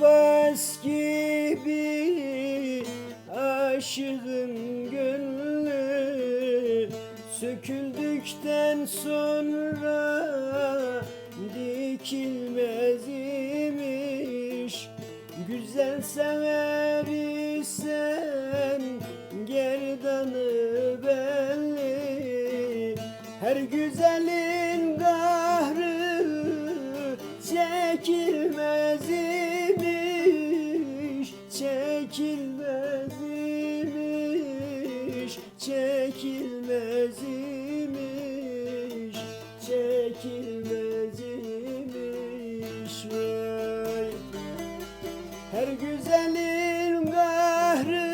bas gibi aşığın gönlü. Söküldükten sonra dikilmez imiş. Güzel sever isen gerdanı belli. Her güzelin kahrı çekilmez Çekilmez imiş Çekilmez Vay! Her güzelin kahrı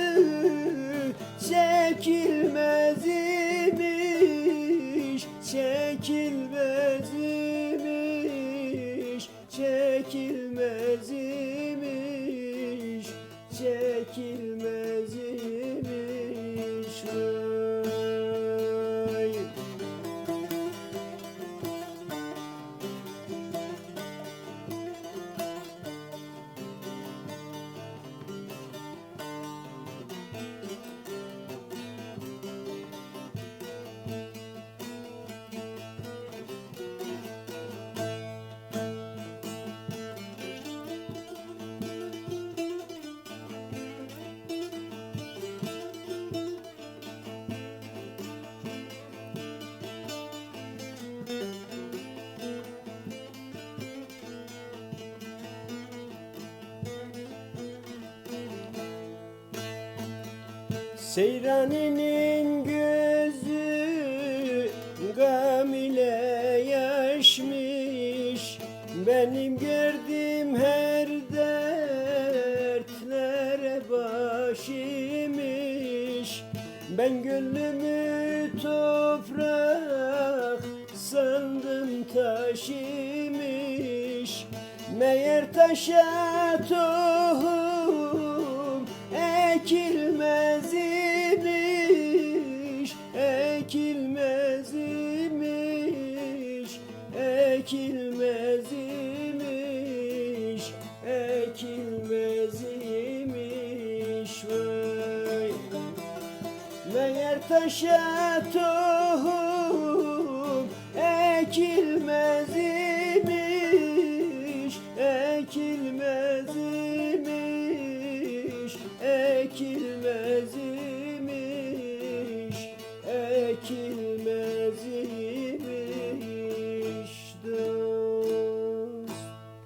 çekilmez imiş, çekilmez Seyrani'nin gözü gam ile yaşmış. Benim gördüğüm her dertlere başımış Ben gönlümü toprak sandım taşımış. Meğer taşa tohum ekilmez ekilmez imiş, ekilmez imiş. Vay. Meğer taşa tohum ekilmez imiş, ekilmez imiş, ekilmez imiş, ekilmez